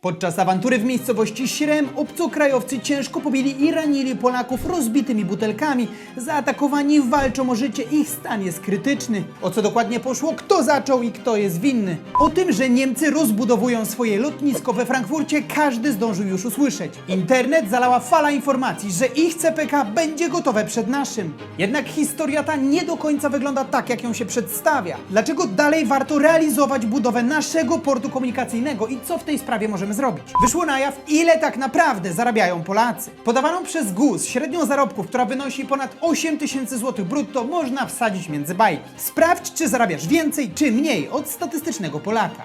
Podczas awantury w miejscowości Śrem obcokrajowcy ciężko pobili i ranili Polaków rozbitymi butelkami. Zaatakowani walczą o życie, ich stan jest krytyczny. O co dokładnie poszło, kto zaczął i kto jest winny. O tym, że Niemcy rozbudowują swoje lotnisko we Frankfurcie, każdy zdążył już usłyszeć. Internet zalała fala informacji, że ich CPK będzie gotowe przed naszym. Jednak historia ta nie do końca wygląda tak, jak ją się przedstawia. Dlaczego dalej warto realizować budowę naszego portu komunikacyjnego i co w tej sprawie możemy zrobić? Wyszło na jaw, ile tak naprawdę zarabiają Polacy. Podawaną przez GUS średnią zarobków, która wynosi ponad 8 tysięcy złotych brutto, można wsadzić między bajki. Sprawdź, czy zarabiasz więcej, czy mniej od statystycznego Polaka.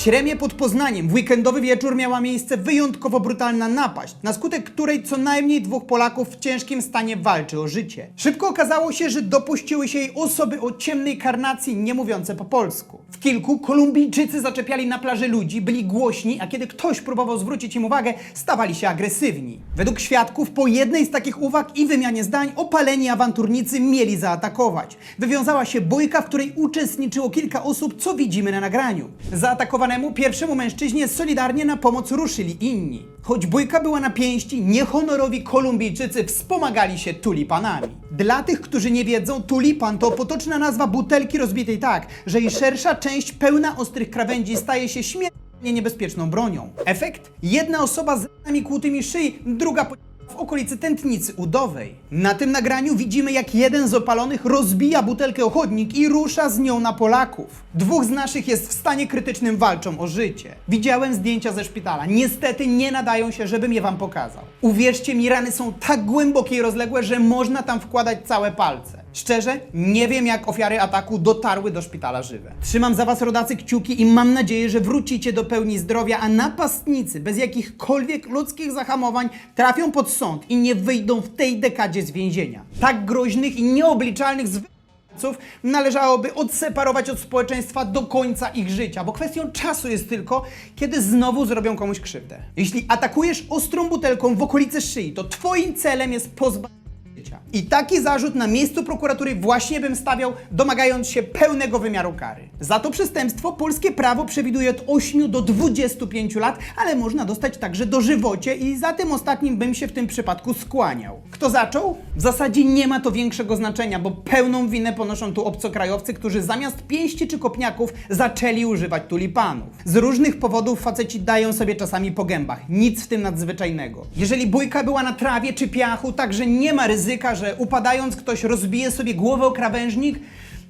Śremie pod Poznaniem w weekendowy wieczór miała miejsce wyjątkowo brutalna napaść, na skutek której co najmniej dwóch Polaków w ciężkim stanie walczy o życie. Szybko okazało się, że dopuściły się jej osoby o ciemnej karnacji, nie mówiące po polsku. W kilku Kolumbijczycy zaczepiali na plaży ludzi, byli głośni, a kiedy ktoś próbował zwrócić im uwagę, stawali się agresywni. Według świadków, po jednej z takich uwag i wymianie zdań, opaleni awanturnicy mieli zaatakować. Wywiązała się bójka, w której uczestniczyło kilka osób, co widzimy na nagraniu. Pierwszemu mężczyźnie solidarnie na pomoc ruszyli inni. Choć bójka była na pięści, niehonorowi Kolumbijczycy wspomagali się tulipanami. Dla tych, którzy nie wiedzą, tulipan to potoczna nazwa butelki rozbitej tak, że jej szersza część pełna ostrych krawędzi staje się śmiertelnie niebezpieczną bronią. Efekt? Jedna osoba z ranami kłutymi szyi, druga po w okolicy tętnicy udowej. Na tym nagraniu widzimy, jak jeden z opalonych rozbija butelkę o chodnik i rusza z nią na Polaków. Dwóch z naszych jest w stanie krytycznym, walczą o życie. Widziałem zdjęcia ze szpitala. Niestety nie nadają się, żebym je wam pokazał. Uwierzcie mi, rany są tak głębokie i rozległe, że można tam wkładać całe palce. Szczerze, nie wiem jak ofiary ataku dotarły do szpitala żywe. Trzymam za was rodacy kciuki i mam nadzieję, że wrócicie do pełni zdrowia, a napastnicy bez jakichkolwiek ludzkich zahamowań trafią pod sąd i nie wyjdą w tej dekadzie z więzienia. Tak groźnych i nieobliczalnych zwykłych należałoby odseparować od społeczeństwa do końca ich życia, bo kwestią czasu jest tylko, kiedy znowu zrobią komuś krzywdę. Jeśli atakujesz ostrą butelką w okolicy szyi, to twoim celem jest pozbawienie. I taki zarzut na miejscu prokuratury właśnie bym stawiał, domagając się pełnego wymiaru kary. Za to przestępstwo polskie prawo przewiduje od 8 do 25 lat, ale można dostać także dożywocie i za tym ostatnim bym się w tym przypadku skłaniał. Kto zaczął? W zasadzie nie ma to większego znaczenia, bo pełną winę ponoszą tu obcokrajowcy, którzy zamiast pięści czy kopniaków zaczęli używać tulipanów. Z różnych powodów faceci dają sobie czasami po gębach. Nic w tym nadzwyczajnego. Jeżeli bójka była na trawie czy piachu, także nie ma ryzyka, że upadając ktoś rozbije sobie głowę o krawężnik,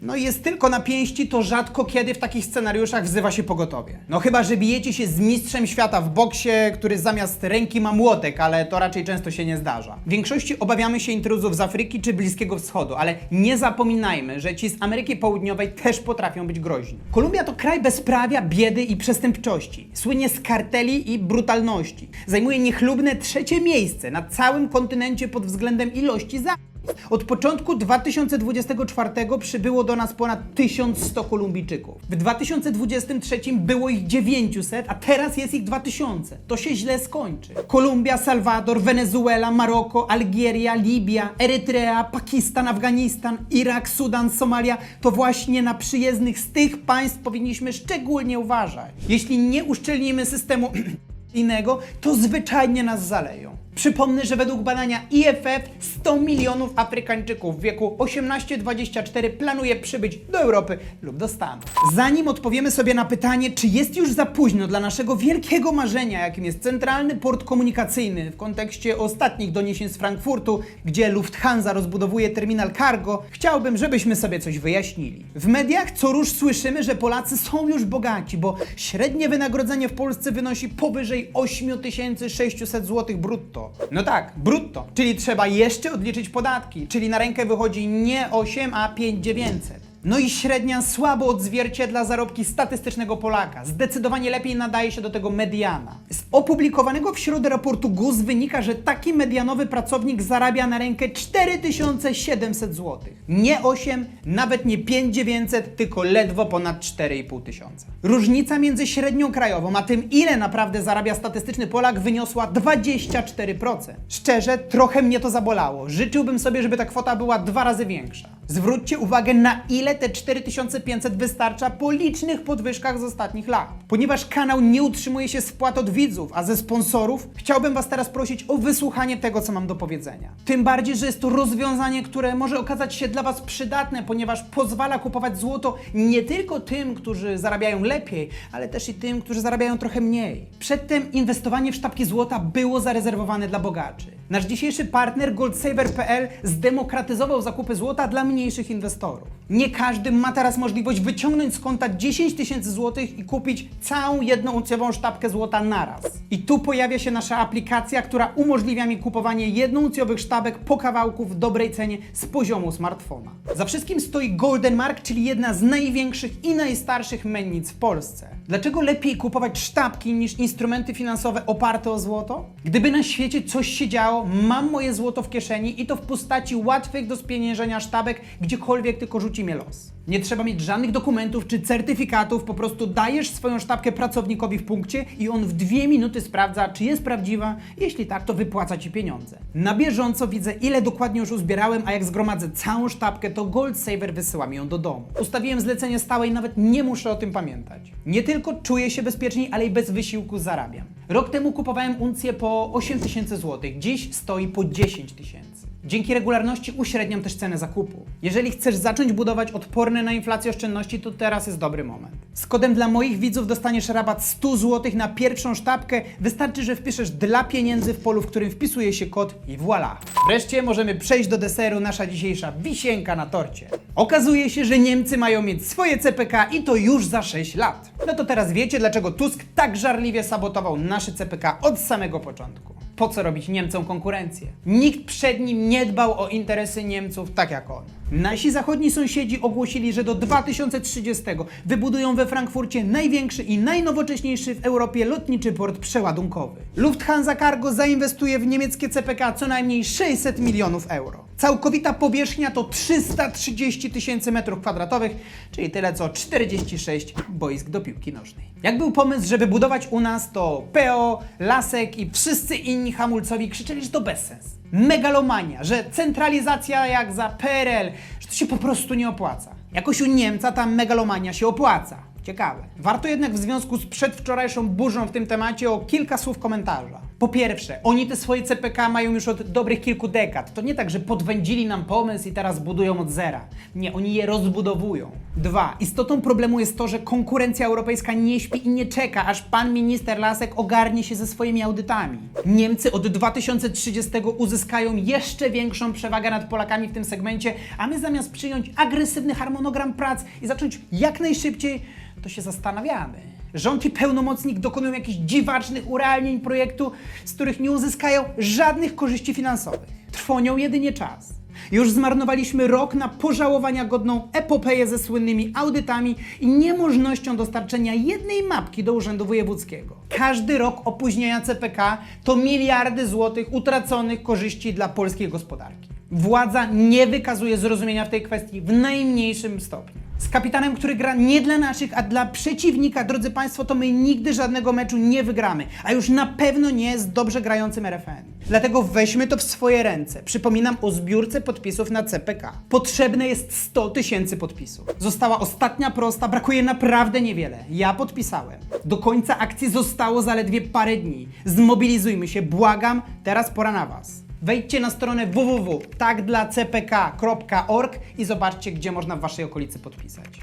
no jest tylko na pięści, to rzadko kiedy w takich scenariuszach wzywa się pogotowie. No chyba, że bijecie się z mistrzem świata w boksie, który zamiast ręki ma młotek, ale to raczej często się nie zdarza. W większości obawiamy się intruzów z Afryki czy Bliskiego Wschodu, ale nie zapominajmy, że ci z Ameryki Południowej też potrafią być groźni. Kolumbia to kraj bezprawia, biedy i przestępczości. Słynie z karteli i brutalności. Zajmuje niechlubne trzecie miejsce na całym kontynencie pod względem ilości za od początku 2024 przybyło do nas ponad 1100 Kolumbijczyków. W 2023 było ich 900, a teraz jest ich 2000. To się źle skończy. Kolumbia, Salwador, Wenezuela, Maroko, Algieria, Libia, Erytrea, Pakistan, Afganistan, Irak, Sudan, Somalia to właśnie na przyjezdnych z tych państw powinniśmy szczególnie uważać. Jeśli nie uszczelnimy systemu innego, to zwyczajnie nas zaleją. Przypomnę, że według badania IFF 100 milionów Afrykańczyków w wieku 18-24 planuje przybyć do Europy lub do Stanów. Zanim odpowiemy sobie na pytanie, czy jest już za późno dla naszego wielkiego marzenia, jakim jest centralny port komunikacyjny w kontekście ostatnich doniesień z Frankfurtu, gdzie Lufthansa rozbudowuje terminal cargo, chciałbym, żebyśmy sobie coś wyjaśnili. W mediach co rusz słyszymy, że Polacy są już bogaci, bo średnie wynagrodzenie w Polsce wynosi powyżej 8600 zł brutto. No tak, brutto, czyli trzeba jeszcze odliczyć podatki, czyli na rękę wychodzi nie 8, a 5900. No i średnia słabo odzwierciedla zarobki statystycznego Polaka. Zdecydowanie lepiej nadaje się do tego mediana. Z opublikowanego w środę raportu GUS wynika, że taki medianowy pracownik zarabia na rękę 4700 zł. Nie 8, nawet nie 5900, tylko ledwo ponad 4500. tysiąca. Różnica między średnią krajową a tym, ile naprawdę zarabia statystyczny Polak, wyniosła 24%. Szczerze, trochę mnie to zabolało. Życzyłbym sobie, żeby ta kwota była dwa razy większa. Zwróćcie uwagę, na ile te 4500 wystarcza po licznych podwyżkach z ostatnich lat. Ponieważ kanał nie utrzymuje się z wpłat od widzów, a ze sponsorów, chciałbym Was teraz prosić o wysłuchanie tego, co mam do powiedzenia. Tym bardziej, że jest to rozwiązanie, które może okazać się dla Was przydatne, ponieważ pozwala kupować złoto nie tylko tym, którzy zarabiają lepiej, ale też i tym, którzy zarabiają trochę mniej. Przedtem inwestowanie w sztabki złota było zarezerwowane dla bogaczy. Nasz dzisiejszy partner goldsaver.pl zdemokratyzował zakupy złota dla mniejszych inwestorów. Nie każdy ma teraz możliwość wyciągnąć z konta 10 tysięcy złotych i kupić całą jednouncjową sztabkę złota naraz. I tu pojawia się nasza aplikacja, która umożliwia mi kupowanie jednouncjowych sztabek po kawałku w dobrej cenie z poziomu smartfona. Za wszystkim stoi Golden Mark, czyli jedna z największych i najstarszych mennic w Polsce. Dlaczego lepiej kupować sztabki niż instrumenty finansowe oparte o złoto? Gdyby na świecie coś się działo, mam moje złoto w kieszeni i to w postaci łatwych do spieniężenia sztabek, gdziekolwiek tylko rzuci mnie los. Nie trzeba mieć żadnych dokumentów czy certyfikatów, po prostu dajesz swoją sztabkę pracownikowi w punkcie i on w dwie minuty sprawdza, czy jest prawdziwa. Jeśli tak, to wypłaca ci pieniądze. Na bieżąco widzę, ile dokładnie już uzbierałem, a jak zgromadzę całą sztabkę, to Gold Saver wysyła mi ją do domu. Ustawiłem zlecenie stałe i nawet nie muszę o tym pamiętać. Nie tylko czuję się bezpieczniej, ale i bez wysiłku zarabiam. Rok temu kupowałem uncję po 8 tysięcy złotych, dziś stoi po 10 tysięcy. Dzięki regularności uśredniam też cenę zakupu. Jeżeli chcesz zacząć budować odporne na inflację oszczędności, to teraz jest dobry moment. Z kodem dla moich widzów dostaniesz rabat 100 zł na pierwszą sztabkę. Wystarczy, że wpiszesz dla pieniędzy w polu, w którym wpisuje się kod i voilà. Wreszcie możemy przejść do deseru, nasza dzisiejsza wisienka na torcie. Okazuje się, że Niemcy mają mieć swoje CPK i to już za 6 lat. No to teraz wiecie, dlaczego Tusk tak żarliwie sabotował nasze CPK od samego początku. Po co robić Niemcom konkurencję? Nikt przed nim nie dbał o interesy Niemców tak jak on. Nasi zachodni sąsiedzi ogłosili, że do 2030 wybudują we Frankfurcie największy i najnowocześniejszy w Europie lotniczy port przeładunkowy. Lufthansa Cargo zainwestuje w niemieckie CPK co najmniej 600 milionów euro. Całkowita powierzchnia to 330 tysięcy metrów kwadratowych, czyli tyle co 46 boisk do piłki nożnej. Jak był pomysł, żeby budować u nas, to PO, Lasek i wszyscy inni hamulcowi krzyczeli, że to bezsens. Megalomania, że centralizacja jak za PRL, to się po prostu nie opłaca. Jakoś u Niemca ta megalomania się opłaca. Ciekawe. Warto jednak w związku z przedwczorajszą burzą w tym temacie o kilka słów komentarza. Po pierwsze, oni te swoje CPK mają już od dobrych kilku dekad. To nie tak, że podwędzili nam pomysł i teraz budują od zera. Nie, oni je rozbudowują. Dwa, istotą problemu jest to, że konkurencja europejska nie śpi i nie czeka, aż pan minister Lasek ogarnie się ze swoimi audytami. Niemcy od 2030 uzyskają jeszcze większą przewagę nad Polakami w tym segmencie, a my zamiast przyjąć agresywny harmonogram prac i zacząć jak najszybciej, to się zastanawiamy. Rząd i pełnomocnik dokonują jakichś dziwacznych urealnień projektu, z których nie uzyskają żadnych korzyści finansowych. Trwonią jedynie czas. Już zmarnowaliśmy rok na pożałowania godną epopeję ze słynnymi audytami i niemożnością dostarczenia jednej mapki do Urzędu Wojewódzkiego. Każdy rok opóźnienia CPK to miliardy złotych utraconych korzyści dla polskiej gospodarki. Władza nie wykazuje zrozumienia w tej kwestii w najmniejszym stopniu. Z kapitanem, który gra nie dla naszych, a dla przeciwnika, drodzy Państwo, to my nigdy żadnego meczu nie wygramy, a już na pewno nie z dobrze grającym RFN. Dlatego weźmy to w swoje ręce. Przypominam o zbiórce podpisów na CPK. Potrzebne jest 100 tysięcy podpisów. Została ostatnia prosta, brakuje naprawdę niewiele. Ja podpisałem. Do końca akcji zostało zaledwie parę dni. Zmobilizujmy się, błagam, teraz pora na Was. Wejdźcie na stronę www.takdlacpk.org i zobaczcie, gdzie można w Waszej okolicy podpisać.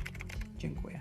Dziękuję.